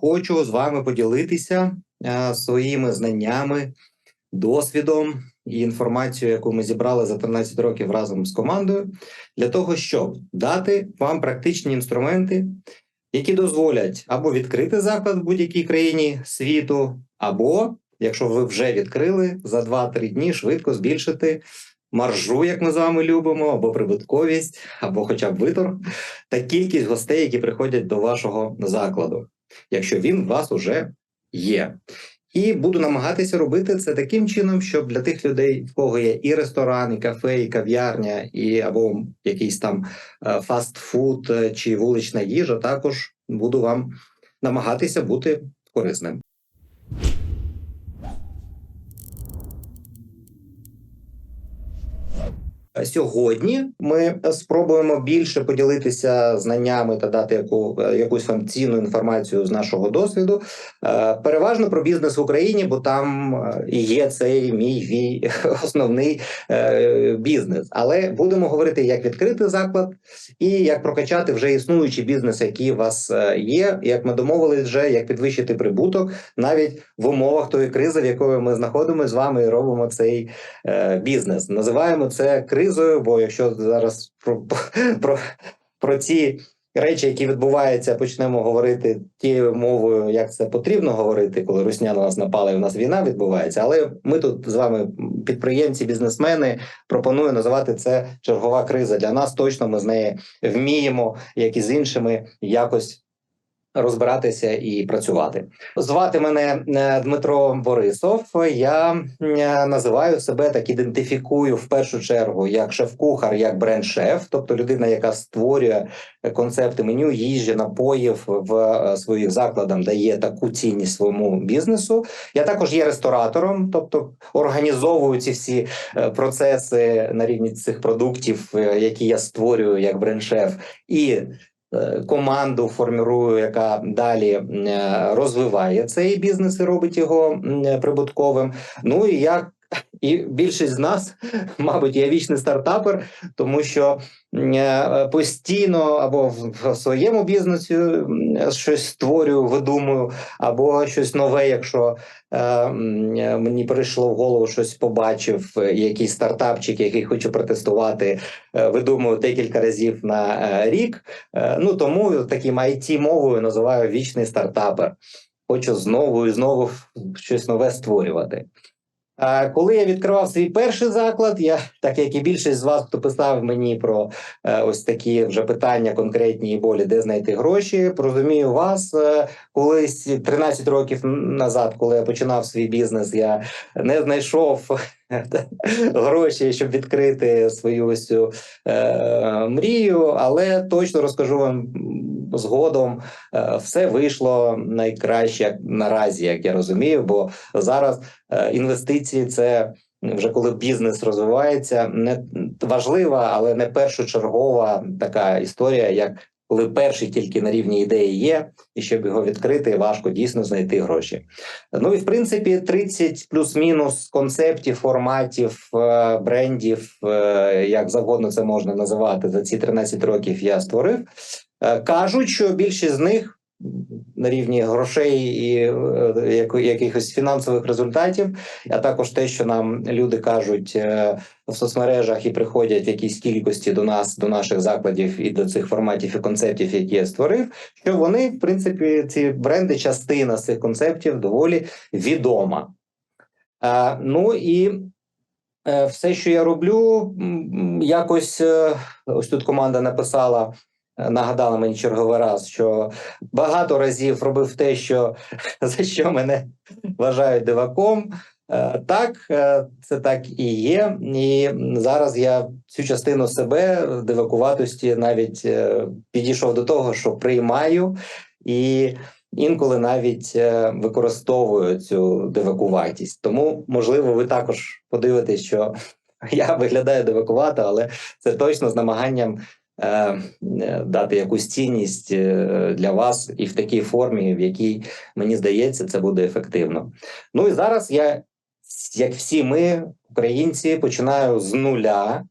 хочу з вами поділитися е, своїми знаннями, досвідом і інформацією, яку ми зібрали за 13 років разом з командою, для того, щоб дати вам практичні інструменти, які дозволять або відкрити заклад в будь-якій країні світу, або, якщо ви вже відкрили, за 2-3 дні швидко збільшити маржу, як ми з вами любимо, або прибутковість, або хоча б виторг, та кількість гостей, які приходять до вашого закладу, якщо він у вас уже є. І буду намагатися робити це таким чином, щоб для тих людей, в кого є і ресторан, і кафе, і кав'ярня, і або якийсь там е, фастфуд е, чи вулична їжа, також буду вам намагатися бути корисним. Сьогодні ми спробуємо більше поділитися знаннями та дати яку якусь вам цінну інформацію з нашого досвіду. Е, Переважно про бізнес в Україні, бо там е, є цей мій основний е, бізнес. Але будемо говорити, як відкрити заклад і як прокачати вже існуючий бізнес, який у вас є. Як ми домовились, вже як підвищити прибуток навіть в умовах тої кризи, в якої ми знаходимося з вами і робимо цей бізнес. Називаємо це кризою, бо якщо зараз про, про, про ці речі, які відбуваються, почнемо говорити тією мовою, як це потрібно говорити, коли русня на нас напала і в нас війна відбувається. Але ми тут з вами підприємці, бізнесмени. Пропоную називати це чергова криза. Для нас точно ми з неї вміємо, як і з іншими, якось. Розбиратися і працювати. Звати мене е, Дмитро Борисов. Я е, називаю себе так, ідентифікую в першу чергу як шеф-кухар, як бренд-шеф, тобто людина, яка створює концепти меню, їжі, напоїв в е, своїх закладах, дає таку цінність своєму бізнесу. Я також є ресторатором, тобто організовую ці всі процеси на рівні цих продуктів, які я створюю як бренд-шеф. і команду формірую, яка далі розвиває цей бізнес і робить його прибутковим. Ну і я і більшість з нас, мабуть, є вічний стартапер, тому що постійно або в своєму бізнесі щось створюю, видумую, або щось нове, якщо е, мені прийшло в голову щось побачив, якийсь стартапчик, який хочу протестувати, е, видумую декілька разів на е, рік. Е, ну тому таким it мовою називаю вічний стартапер. Хочу знову і знову щось нове створювати. Коли я відкривав свій перший заклад, я так як і більшість з вас, хто писав мені про е, ось такі вже питання конкретні і болі, де знайти гроші, розумію вас. Е, колись 13 років назад, коли я починав свій бізнес, я не знайшов гроші, щоб відкрити свою ось цю е, мрію, але точно розкажу вам згодом. Е, все вийшло найкраще як наразі, як я розумію, бо зараз е, інвестиції це. Вже коли бізнес розвивається, не важлива, але не першочергова така історія, як коли перший тільки на рівні ідеї є, і щоб його відкрити, важко дійсно знайти гроші. Ну і в принципі, 30 плюс-мінус концептів, форматів, е, брендів, е, як завгодно це можна називати за ці 13 років. Я створив. Е, кажуть, що більшість з них на рівні грошей і е, якихось фінансових результатів, а також те, що нам люди кажуть е, в соцмережах і приходять в якійсь кількості до нас, до наших закладів і до цих форматів і концептів, які я створив, що вони, в принципі, ці бренди, частина з цих концептів доволі відома. А, Ну і все, що я роблю, якось ось тут команда написала нагадала мені черговий раз, що багато разів робив те, що за що мене вважають диваком. Е, так, е, це так і є, і зараз я цю частину себе дивакуватості навіть е, підійшов до того, що приймаю і інколи навіть використовую цю дивакуватість. Тому, можливо, ви також подивитесь, що я виглядаю дивакувато, але це точно з намаганням дати якусь цінність е, для вас і в такій формі, в якій мені здається, це буде ефективно. Ну і зараз я, як всі ми, українці, починаю з нуля.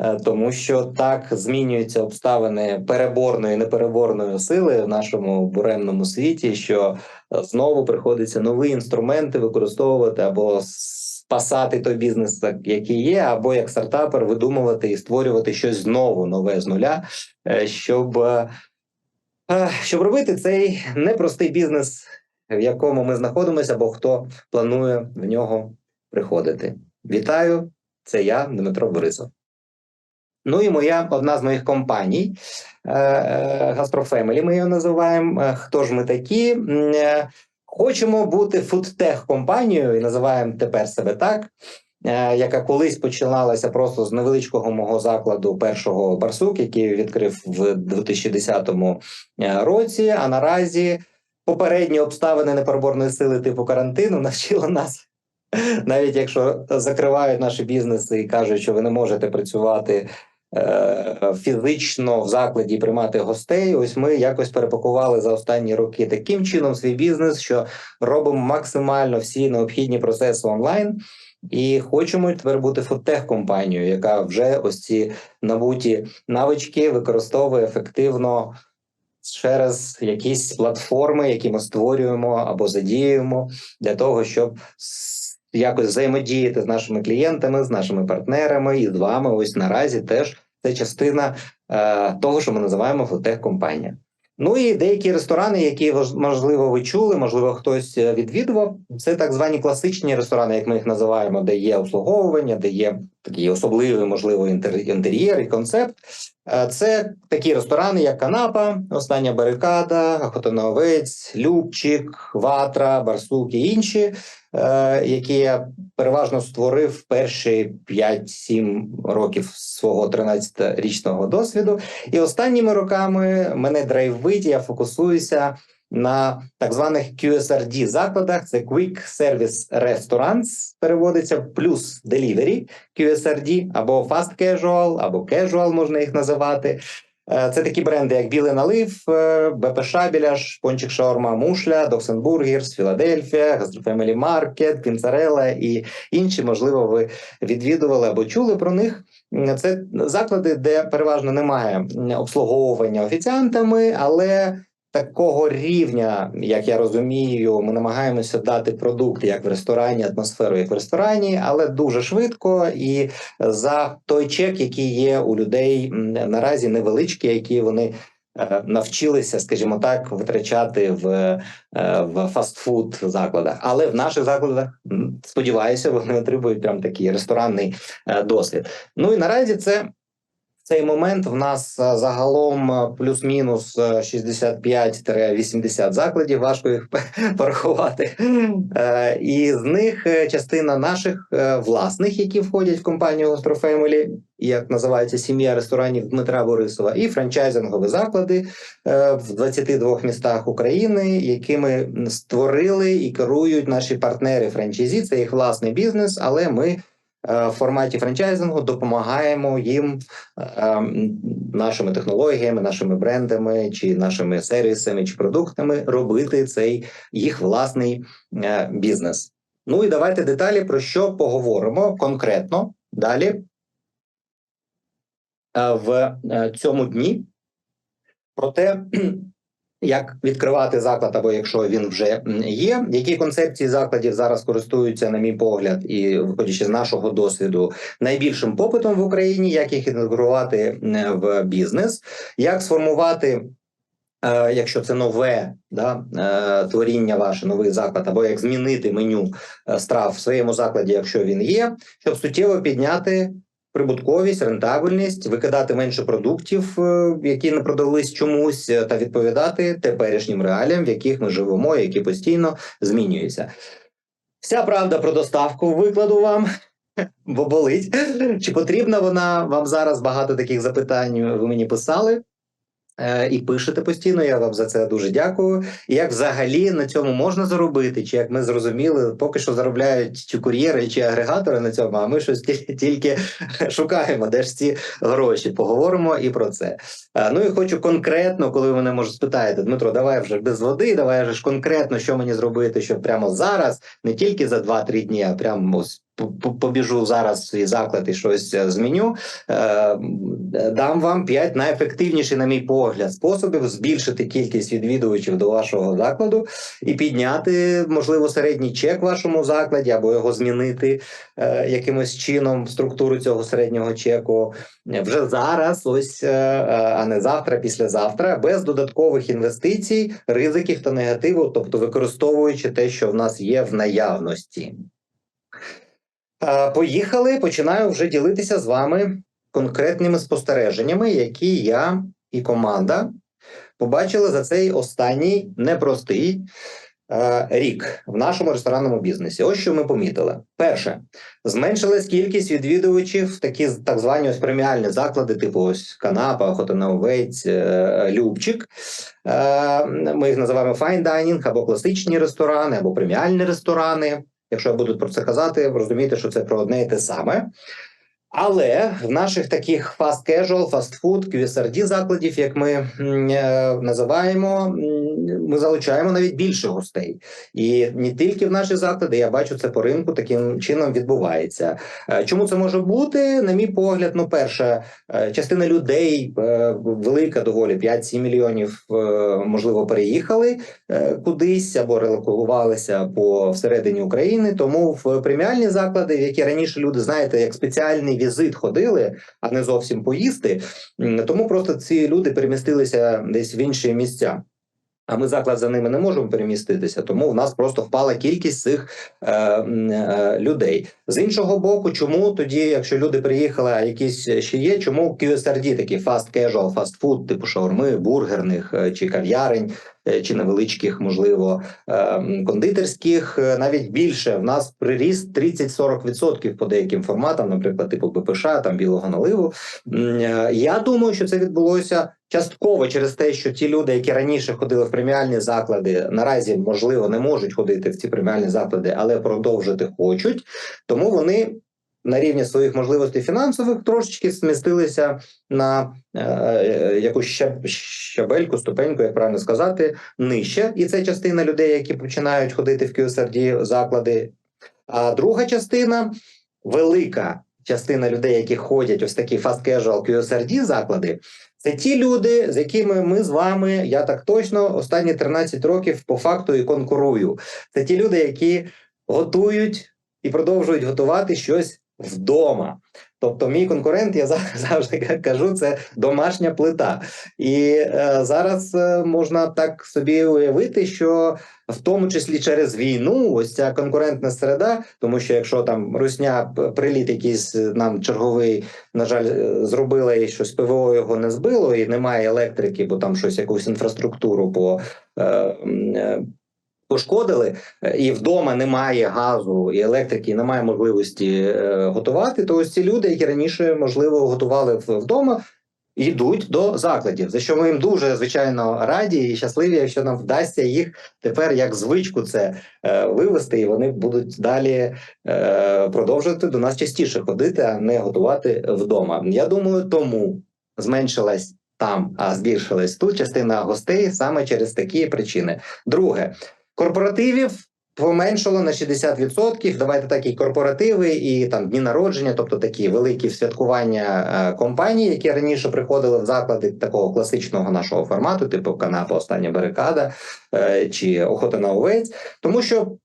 е, тому що так змінюються обставини переборної і непереборної сили в нашому буремному світі, що е, знову приходиться нові інструменти використовувати або спасати той бізнес, який є, або як стартапер видумувати і створювати щось знову нове з нуля, е, щоб, е, е, щоб робити цей непростий бізнес, в якому ми знаходимося, або хто планує в нього приходити. Вітаю! Це я, Дмитро Борисов. Ну і моя одна з моїх компаній Гастрофемелі. Ми її називаємо. Хто ж ми такі? Хочемо бути фудтех компанією і називаємо тепер себе так. е, Яка колись починалася просто з невеличкого мого закладу першого барсук, який відкрив в 2010 е, році. А наразі попередні обставини непереборної сили типу карантину навчили нас навіть якщо закривають наші бізнеси і кажуть, що ви не можете працювати фізично в закладі приймати гостей. Ось ми якось перепакували за останні роки таким чином свій бізнес, що робимо максимально всі необхідні процеси онлайн. І хочемо тепер бути фудтех компанією, яка вже ось ці набуті навички використовує ефективно через якісь платформи, які ми створюємо або задіюємо для того, щоб якось взаємодіяти з нашими клієнтами, з нашими партнерами і з вами. Ось наразі теж це частина е, того, що ми називаємо фудтех компанія. Ну і деякі ресторани, які можливо ви чули, можливо, хтось е, відвідував. Це так звані класичні ресторани, як ми їх називаємо, де є обслуговування, де є такий особливий, можливо, інтер- інтер'єр і концепт. Е, Це такі ресторани, як Канапа, Остання барикада, Охота овець, Любчик, Ватра, Барсук і інші, які я переважно створив перші 5-7 років свого 13-річного досвіду. І останніми роками мене драйвить, я фокусуюся на так званих QSRD закладах. Це Quick Service Restaurants, переводиться плюс Delivery, QSRD, або Fast Casual, або Casual можна їх називати. Е, Це такі бренди, як Білий Налив, е, БП Шабіляш, Пончик Шаурма Мушля, Доксенбургерс, Філадельфія, Гастрофемелі Маркет, Пінцарела і інші, можливо, ви відвідували або чули про них. Це заклади, де переважно немає обслуговування офіціантами, але такого рівня, як я розумію, ми намагаємося дати продукт як в ресторані, атмосферу як в ресторані, але дуже швидко і за той чек, який є у людей наразі невеличкий, які вони. е, Навчилися, скажімо так, витрачати в, е, в фастфуд закладах, але в наших закладах сподіваюся, вони отримують прям такий ресторанний е, досвід. Ну і наразі це цей момент в нас е, загалом е, плюс-мінус е, 65-80 закладів. Важко їх порахувати. Е, І з них е, частина наших е, власних, які входять в компанію Гострофемелі, як називається сім'я ресторанів Дмитра Борисова, і франчайзингові заклади е, в 22 містах України, які ми створили і керують наші партнери франчайзі. Це їх власний бізнес, але ми е, в форматі франчайзингу допомагаємо їм е, нашими технологіями, нашими брендами, чи нашими сервісами, чи продуктами робити цей їх власний е, бізнес. Ну і давайте деталі про що поговоримо конкретно далі е, в е, цьому дні. Про те, як відкривати заклад, або якщо він вже є, які концепції закладів зараз користуються, на мій погляд, і виходячи з нашого досвіду, найбільшим попитом в Україні, як їх інтегрувати в бізнес, як сформувати. е, Якщо це нове да, е, творіння ваше, новий заклад, або як змінити меню е, страв в своєму закладі, якщо він є, щоб суттєво підняти прибутковість, рентабельність, викидати менше продуктів, е, які не продались чомусь, е, та відповідати теперішнім реаліям, в яких ми живемо, які постійно змінюються. Вся правда про доставку викладу вам. Бо болить. Чи потрібна вона вам зараз багато таких запитань? Ви мені писали і пишете постійно. Я вам за це дуже дякую. І як взагалі на цьому можна заробити? Чи як ми зрозуміли, поки що заробляють чи кур'єри, чи агрегатори на цьому, а ми щось ті- тільки шукаємо, де ж ці гроші. Поговоримо і про це. Е, Ну і хочу конкретно, коли ви мене може спитаєте, Дмитро, давай вже без води, давай вже ж конкретно, що мені зробити, щоб прямо зараз, не тільки за 2-3 дні, а прямо ось побіжу зараз свій заклад і щось е, зміню. Е, Дам вам 5 найефективніших, на мій погляд, способів збільшити кількість відвідувачів до вашого закладу і підняти, можливо, середній чек в вашому закладі або його змінити е, якимось чином структуру цього середнього чеку вже зараз, ось а не завтра, післязавтра, без додаткових інвестицій, ризиків та негативу, тобто використовуючи те, що в нас є в наявності. Поїхали. Починаю вже ділитися з вами конкретними спостереженнями, які я і команда побачили за цей останній непростий е, рік в нашому ресторанному бізнесі. Ось що ми помітили: перше, зменшилась кількість відвідувачів в такі так звані ось преміальні заклади, типу ось Канапа, Охота е, Любчик. Е, Ми їх називаємо fine dining, або класичні ресторани, або преміальні ресторани. Якщо я буду про це казати, розумієте, що це про одне і те саме. Але в наших таких fast casual, food, QSRD закладів, як ми е, називаємо, ми залучаємо навіть більше гостей. І не тільки в наші заклади, я бачу це по ринку, таким чином відбувається. Е, Чому це може бути? На мій погляд, ну, перше, е, частина людей велика, доволі 5-7 мільйонів, можливо, переїхали кудись або релокувалися по всередині України. Тому в преміальні заклади, які раніше люди знаєте, як спеціальний візит ходили, а не зовсім поїсти. Тому просто ці люди перемістилися десь в інші місця. А ми заклад за ними не можемо переміститися, тому в нас просто впала кількість цих е, е, людей. З іншого боку, чому тоді, якщо люди приїхали, а якісь ще є, чому QSRD, такі fast casual, fast food, типу шаурми, бургерних е, чи кав'ярень, чи невеличких, можливо, е, кондитерських, е, навіть більше. В нас приріст 30-40% по деяким форматам, наприклад, типу БПШ, там білого наливу. Е, Я думаю, що це відбулося частково через те, що ті люди, які раніше ходили в преміальні заклади, наразі можливо не можуть ходити в ці преміальні заклади, але продовжити хочуть. Тому вони на рівні своїх можливостей фінансових трошечки змістилися на е, е, якусь щаб- щабельку, ступеньку, як правильно сказати, нижче. І це частина людей, які починають ходити в QSRD заклади. А друга частина велика частина людей, які ходять ось такі fast casual QSRD заклади. Це ті люди, з якими ми з вами, я так точно, останні 13 років по факту і конкурую. Це ті люди, які готують і продовжують готувати щось вдома. Тобто, мій конкурент, я зав- завжди кажу, це домашня плита. І е, зараз е, можна так собі уявити, що в тому числі через війну, ось ця конкурентна середа, тому що якщо там русня приліт якийсь е, нам черговий, на жаль, е, зробила і щось ПВО його не збило, і немає електрики, бо там щось якусь інфраструктуру по. Е, е, Пошкодили, е, і вдома немає газу і електрики, і немає можливості е, готувати. То ось ці люди, які раніше можливо готували вдома, йдуть до закладів. За що ми їм дуже звичайно раді і щасливі, якщо нам вдасться їх тепер як звичку це е, вивести, і вони будуть далі продовжувати до нас частіше ходити, а не готувати вдома. Я думаю, тому зменшилась. Там, а збільшилась тут частина гостей саме через такі причини. Друге, корпоративів поменшало на 60%. Давайте так і корпоративи, і там дні народження, тобто такі великі святкування е, компаній, які раніше приходили в заклади такого класичного нашого формату, типу канапа, остання барикада е, чи охота на овець, тому що.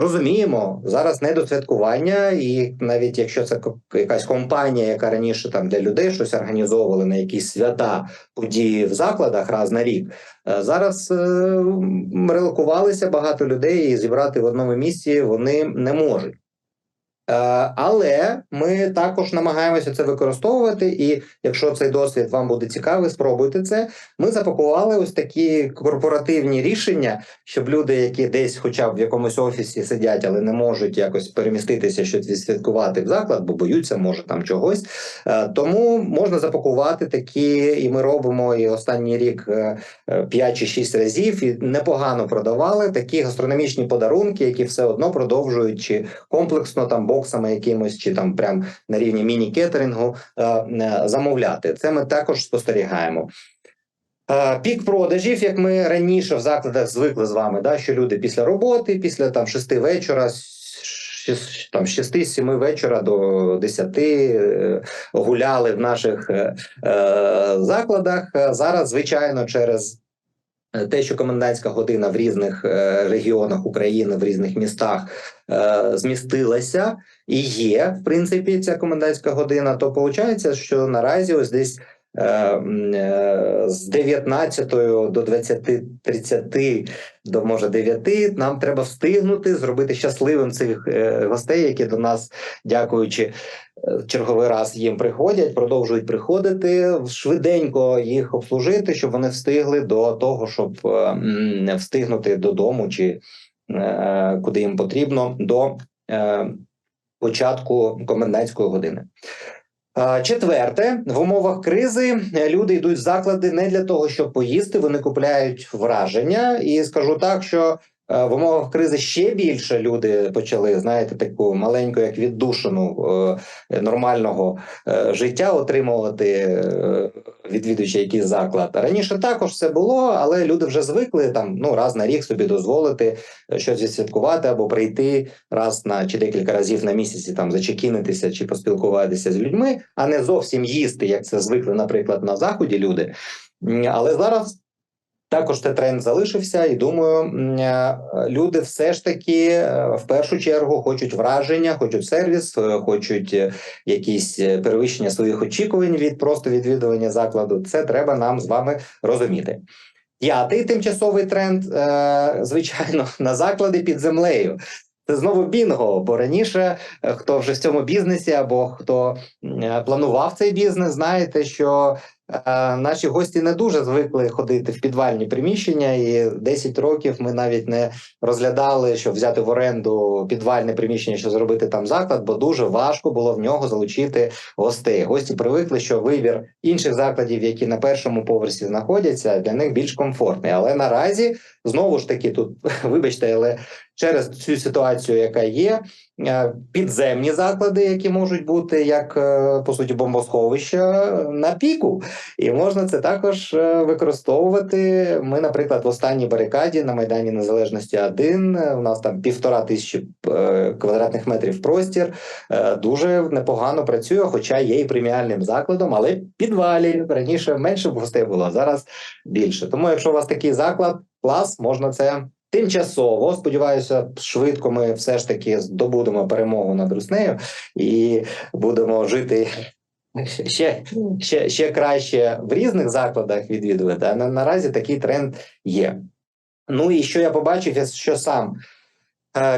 Розуміємо, зараз не до святкування, і навіть якщо це якась компанія, яка раніше там для людей щось організовувала на якісь свята події в закладах раз на рік, е, зараз е, релокувалися багато людей і зібрати в одному місці вони не можуть. Е, Але ми також намагаємося це використовувати. І якщо цей досвід вам буде цікавий, спробуйте це. Ми запакували ось такі корпоративні рішення, щоб люди, які десь, хоча б в якомусь офісі сидять, але не можуть якось переміститися, щось відсвяткувати в заклад, бо боються, може там чогось. Е, Тому можна запакувати такі, і ми робимо і останній рік е, е, 5 чи 6 разів, і непогано продавали такі гастрономічні подарунки, які все одно продовжують чи комплексно там боксами якимось, чи там прям на рівні міні-кетерингу е, е, замовляти. Це ми також спостерігаємо. Е, Пік продажів, як ми раніше в закладах звикли з вами, да, що люди після роботи, після там шести вечора, там, 6-7 вечора до 10 е, гуляли в наших е, закладах. Зараз, звичайно, через те, що комендантська година в різних е, регіонах України, в різних містах е, змістилася і є, в принципі, ця комендантська година, то виходить, що наразі ось десь. Е, м, е, З 19 до 20.30 до може 9 нам треба встигнути зробити щасливим цих е, гостей, які до нас, дякуючи е, черговий раз їм приходять, продовжують приходити швиденько їх обслужити, щоб вони встигли до того, щоб встигнути додому чи куди їм потрібно до початку комендантської години. Четверте, в умовах кризи е, люди йдуть в заклади не для того, щоб поїсти. Вони купляють враження, і скажу так, що в умовах кризи ще більше люди почали знаєте, таку маленьку, як віддушину е, нормального е, життя отримувати, е, відвідуючи якийсь заклад. Раніше також це було, але люди вже звикли там ну раз на рік собі дозволити е, щось відсвяткувати або прийти раз на чи декілька разів на місяці там зачекінитися чи поспілкуватися з людьми, а не зовсім їсти, як це звикли, наприклад, на заході люди. Але зараз також цей тренд залишився, і думаю, е, люди все ж таки е, в першу чергу хочуть враження, хочуть сервіс, е, хочуть якісь перевищення своїх очікувань від просто відвідування закладу. Це треба нам з вами розуміти. П'ятий тимчасовий тренд, звичайно, на заклади під землею. Це знову бінго, бо раніше хто вже в цьому бізнесі або хто планував цей бізнес, знаєте, що наші гості не дуже звикли ходити в підвальні приміщення, і 10 років ми навіть не розглядали, щоб взяти в оренду підвальне приміщення, щоб зробити там заклад, бо дуже важко було в нього залучити гостей. Гості привикли, що вибір інших закладів, які на першому поверсі знаходяться, для них більш комфортний. Але наразі знову ж таки тут, вибачте, але через цю ситуацію, яка є, е, підземні заклади, які можуть бути як е, по суті бомбосховища на піку, і можна це також е, використовувати. Ми, наприклад, в останній барикаді на майдані Незалежності 1, е, у нас там півтора тисячі е, квадратних метрів простір. е, Дуже непогано працює, хоча є і преміальним закладом, але підвалі раніше менше гостей було, зараз більше. Тому, якщо у вас такий заклад, клас, можна це тимчасово. Сподіваюся, швидко ми все ж таки здобудемо перемогу над Руснею і будемо жити. Ще, ще, ще краще в різних закладах відвідувати, а на, наразі такий тренд є. Ну і що я побачив, я що сам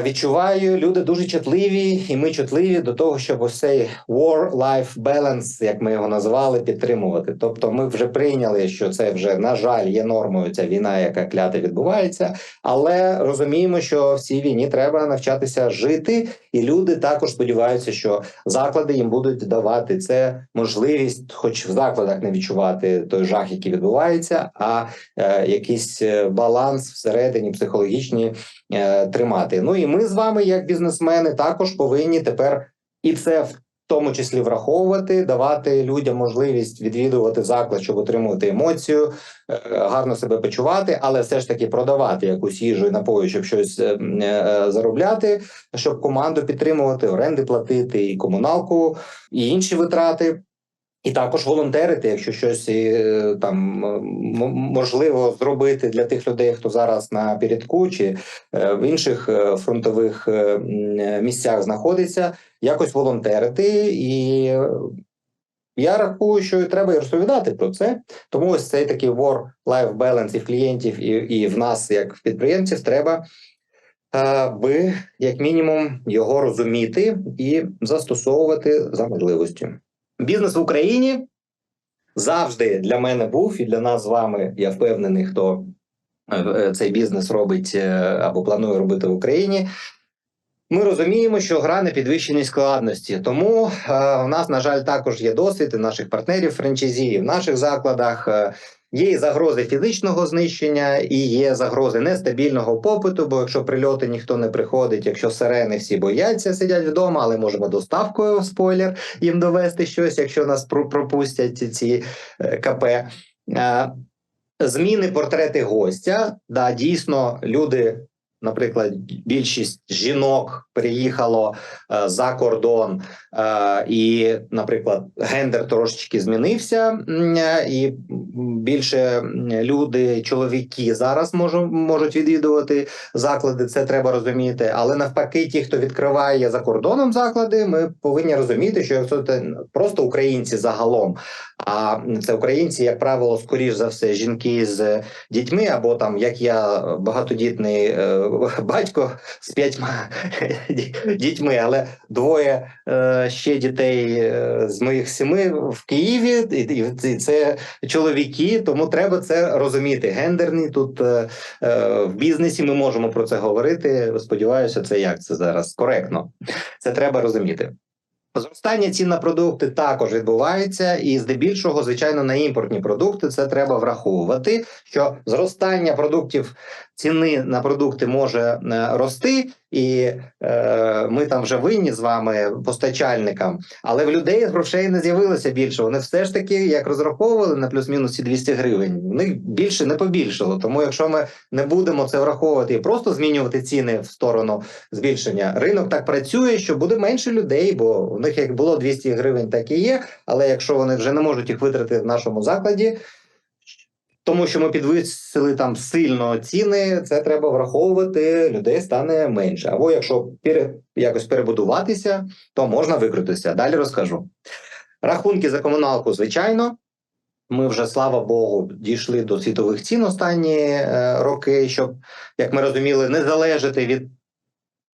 відчуваю, люди дуже чутливі, і ми чутливі до того, щоб ось цей war-life balance, як ми його називали, підтримувати. Тобто, ми вже прийняли, що це вже на жаль є нормою. Ця війна, яка клята відбувається, але розуміємо, що в цій війні треба навчатися жити, і люди також сподіваються, що заклади їм будуть давати це можливість, хоч в закладах не відчувати той жах, який відбувається, а е, якийсь е, баланс всередині психологічні е, тримати. Ну і ми з вами, як бізнесмени, також повинні тепер і це в тому числі враховувати, давати людям можливість відвідувати заклад, щоб отримувати емоцію, е, гарно себе почувати, але все ж таки продавати якусь їжу і напої, щоб щось е, е, заробляти, щоб команду підтримувати, оренди платити, і комуналку, і інші витрати. І також волонтерити, якщо щось е, там можливо зробити для тих людей, хто зараз на передку чи е, в інших е, фронтових місцях знаходиться, якось волонтерити. І я рахую, що треба і розповідати про це. Тому ось цей такий work-life balance і в клієнтів, і, і в нас, як в підприємців, треба. Би як мінімум його розуміти і застосовувати за можливостю. Бізнес в Україні завжди для мене був і для нас з вами. Я впевнений, хто е, цей бізнес робить е, або планує робити в Україні. Ми розуміємо, що гра на підвищеній складності. Тому е, у нас, на жаль, також є досвід і наших партнерів франчайзі, в наших закладах. Е, Є і загрози фізичного знищення, і є загрози нестабільного попиту. Бо якщо прильоти ніхто не приходить, якщо сирени всі бояться, сидять вдома, але можемо доставкою спойлер їм довести щось, якщо нас пропустять ці е, КП. Е, Зміни портрети гостя. Да, дійсно, люди наприклад, більшість жінок переїхало е, за кордон, і, наприклад, гендер трошечки змінився, і більше люди, чоловіки зараз можу- можуть відвідувати заклади. Це треба розуміти. Але навпаки, ті, хто відкриває за кордоном заклади, ми повинні розуміти, що якщо це просто українці загалом, а це українці, як правило, скоріш за все, жінки з дітьми, або там як я багатодітний е, батько з п'ятьма дітьми, але двоє е, ще дітей е, з моїх семи в Києві, і, це чоловіки, тому треба це розуміти. Гендерний тут е, е, в бізнесі ми можемо про це говорити. Сподіваюся, це як це зараз коректно. Це треба розуміти. Зростання цін на продукти також відбувається, і здебільшого, звичайно, на імпортні продукти це треба враховувати. Що зростання продуктів ціни на продукти може е, рости, і е, ми там вже винні з вами постачальникам. Але в людей грошей не з'явилося більше. Вони все ж таки як розраховували на плюс-мінус ці 200 гривень. В них більше не побільшало. Тому, якщо ми не будемо це враховувати і просто змінювати ціни в сторону збільшення, ринок так працює, що буде менше людей, бо у них як було 200 гривень, так і є. Але якщо вони вже не можуть їх витрати в нашому закладі. Тому що ми підвисили там сильно ціни, це треба враховувати. Людей стане менше. Або якщо пере, якось перебудуватися, то можна викрутитися. Далі розкажу. Рахунки за комуналку, звичайно. Ми вже, слава Богу, дійшли до світових цін останні е, роки, щоб, як ми розуміли, не залежати від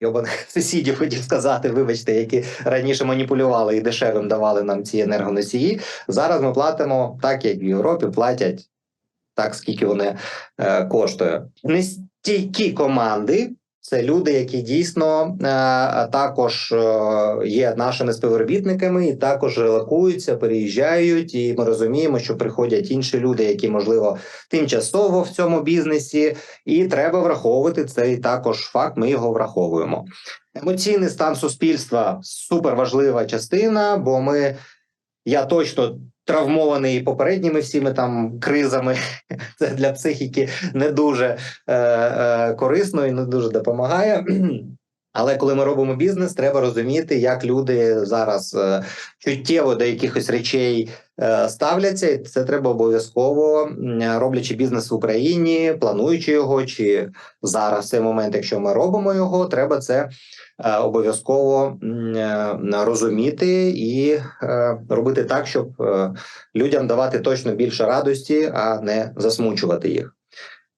йобаних сусідів, хотів сказати, вибачте, які раніше маніпулювали і дешевим давали нам ці енергоносії. Зараз ми платимо так, як в Європі платять так, скільки вони е, коштує. Нестійкі команди. Це люди, які дійсно е, також е, є нашими співробітниками, і також релокуються, переїжджають. І ми розуміємо, що приходять інші люди, які можливо тимчасово в цьому бізнесі, і треба враховувати цей також факт. Ми його враховуємо. Емоційний стан суспільства супер важлива частина, бо ми я точно травмований попередніми всіми там кризами. Це для психіки не дуже е, е, корисно і не дуже допомагає. Але коли ми робимо бізнес, треба розуміти, як люди зараз е, чуттєво до якихось речей е, ставляться. І це треба обов'язково роблячи бізнес в Україні, плануючи його, чи зараз в цей момент, якщо ми робимо його, треба це обов'язково е, розуміти і е, робити так, щоб е, людям давати точно більше радості, а не засмучувати їх.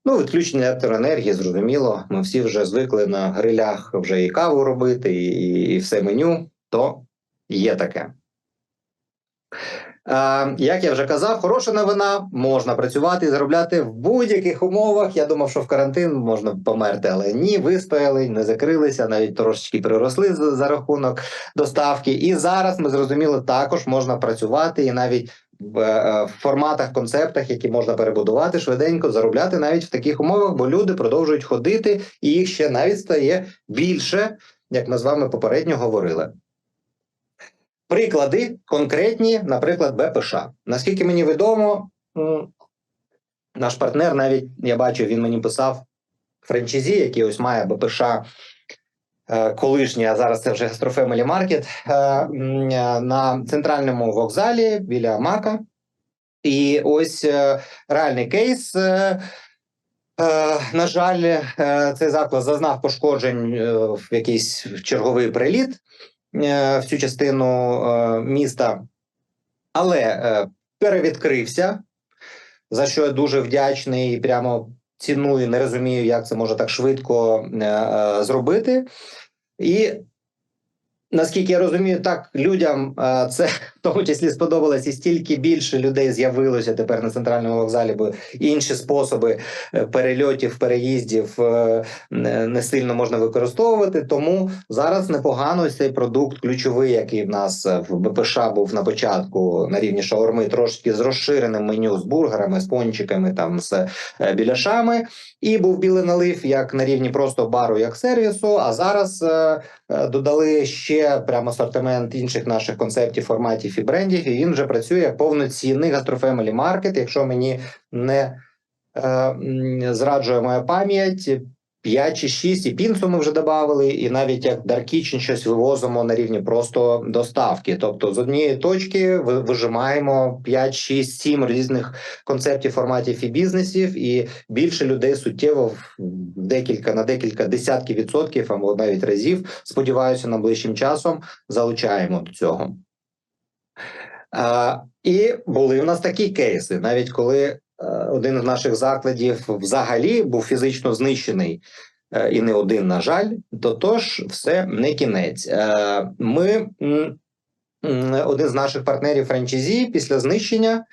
Ну, відключення електроенергії, зрозуміло. Ми всі вже звикли на грилях вже і каву робити, і, і все меню, то є таке. Е, як я вже казав, хороша новина, можна працювати і заробляти в будь-яких умовах. Я думав, що в карантин можна померти, але ні, вистояли, не закрилися, навіть трошечки приросли за, рахунок доставки. І зараз ми зрозуміли, також можна працювати і навіть в е, в форматах, концептах, які можна перебудувати швиденько, заробляти навіть в таких умовах, бо люди продовжують ходити, і їх ще навіть стає більше, як ми з вами попередньо говорили. Приклади конкретні, наприклад, БПШ. Наскільки мені відомо, наш партнер навіть я бачу, він мені писав франчайзі, який ось має БПШ е, колишній, а зараз це вже Гастрофемелі Маркет е, е, на центральному вокзалі біля Мака. І ось реальний кейс. На жаль, цей заклад зазнав пошкоджень в якийсь черговий приліт в цю частину е, міста, але е, перевідкрився, за що я дуже вдячний і прямо ціную, не розумію, як це може так швидко е, е, зробити. І наскільки я розумію, так людям е, це тому числі сподобалось, і стільки більше людей з'явилося тепер на центральному вокзалі, бо інші способи е, перельотів, переїздів е, не не сильно можна використовувати. Тому зараз непогано цей продукт ключовий, який в нас е, в БПШ був на початку на рівні шаурми, трошки з розширеним меню з бургерами, з пончиками, там з е, біляшами. І був білий налив як на рівні просто бару, як сервісу. А зараз е, е, додали ще прямо асортимент інших наших концептів, форматів і брендів. І він вже працює як повноцінний гастрофемелі маркет. Якщо мені не е, зраджує моя пам'ять, 5 чи 6, і пінцу ми вже додали, і навіть як Dark щось вивозимо на рівні просто доставки. Тобто з однієї точки ви- вижимаємо 5, 6, 7 різних концептів, форматів і бізнесів, і більше людей суттєво декілька на декілька десятків відсотків або навіть разів, сподіваюся, найближчим часом залучаємо до цього. І були в нас такі кейси, навіть коли е, один з наших закладів взагалі був фізично знищений, е, і не один, на жаль, то тож все не кінець. Е, Ми один з наших партнерів франчайзі після знищення.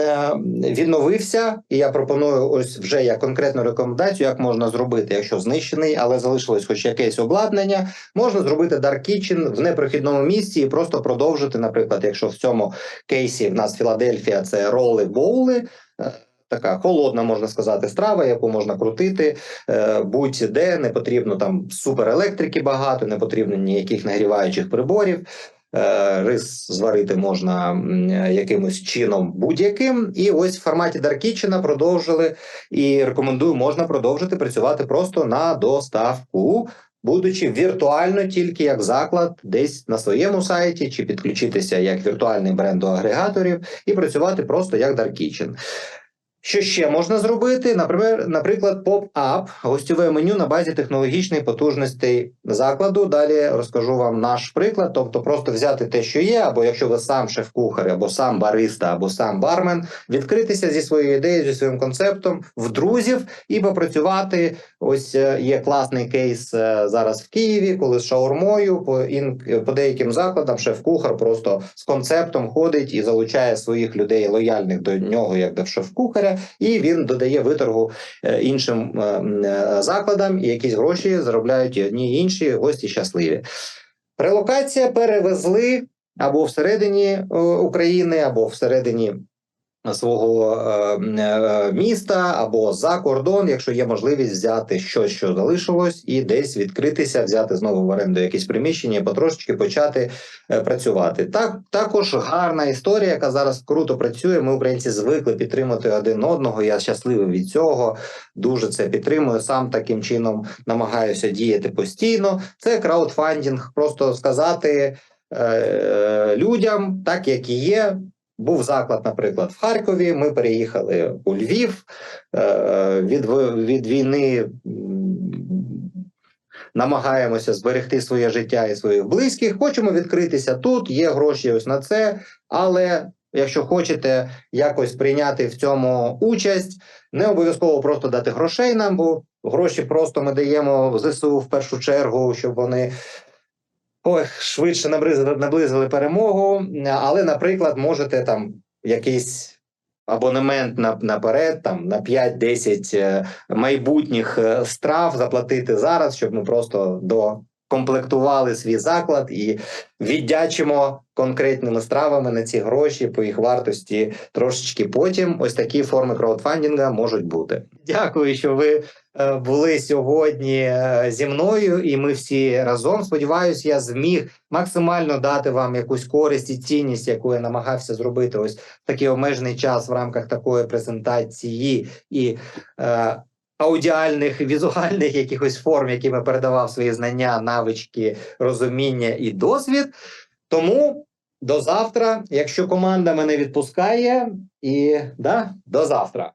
Е, Відновився, і я пропоную ось вже як конкретну рекомендацію, як можна зробити, якщо знищений, але залишилось хоч якесь обладнання. Можна зробити Dark Kitchen в непрохідному місці і просто продовжити. Наприклад, якщо в цьому кейсі в нас Філадельфія це роли боули. е, Така холодна, можна сказати, страва, яку можна крутити е, будь-де, не потрібно там суперелектрики багато, не потрібно ніяких нагріваючих приборів. Е, Рис зварити можна якимось чином будь-яким. І ось в форматі Kitchen продовжили і рекомендую, можна продовжити працювати просто на доставку будучи віртуально тільки як заклад десь на своєму сайті, чи підключитися як віртуальний бренд до агрегаторів і працювати просто як Kitchen. Що ще можна зробити? Наприклад, поп-ап, гостьове меню на базі технологічної потужностей закладу. Далі розкажу вам наш приклад, тобто просто взяти те, що є, або якщо ви сам шеф-кухар, або сам бариста, або сам бармен, відкритися зі своєю ідеєю, зі своїм концептом в друзів і попрацювати. Ось е, є класний кейс е, зараз в Києві, коли з шаурмою по ін по деяким закладам шеф-кухар просто з концептом ходить і залучає своїх людей лояльних до нього, як до шеф-кухаря, і він додає виторгу е, іншим е, е, закладам, і якісь гроші заробляють і одні і інші гості щасливі. Релокація перевезли або всередині України, або всередині свого е, е, міста або за кордон, якщо є можливість взяти щось, що залишилось, і десь відкритися, взяти знову в оренду якісь приміщення, потрошечки почати е, працювати. Так також гарна історія, яка зараз круто працює. Ми українці звикли підтримати один одного. Я щасливий від цього. Дуже це підтримую. Сам таким чином намагаюся діяти постійно. Це краудфандінг, просто сказати людям, так як і є. Був заклад, наприклад, в Харкові. Ми переїхали у Львів е, від, від війни. Намагаємося зберегти своє життя і своїх близьких. Хочемо відкритися тут. Є гроші ось на це. Але якщо хочете якось прийняти в цьому участь, не обов'язково просто дати грошей нам, бо гроші просто ми даємо в ЗСУ в першу чергу, щоб вони ой, швидше наблизили, наблизили перемогу. Але, наприклад, можете там якийсь абонемент на, наперед, там на 5-10 е, майбутніх е, страв заплатити зараз, щоб ми просто докомплектували свій заклад і віддячимо конкретними стравами на ці гроші по їх вартості трошечки потім. Ось такі форми краудфандинга можуть бути. Дякую, що ви е, були сьогодні е, зі мною, і ми всі разом. Сподіваюсь, я зміг максимально дати вам якусь користь і цінність, яку я намагався зробити ось в такий обмежений час в рамках такої презентації і. Е, Аудіальних, візуальних якихось форм, якими передавав свої знання, навички, розуміння і досвід. Тому до завтра, якщо команда мене відпускає, і да, до завтра.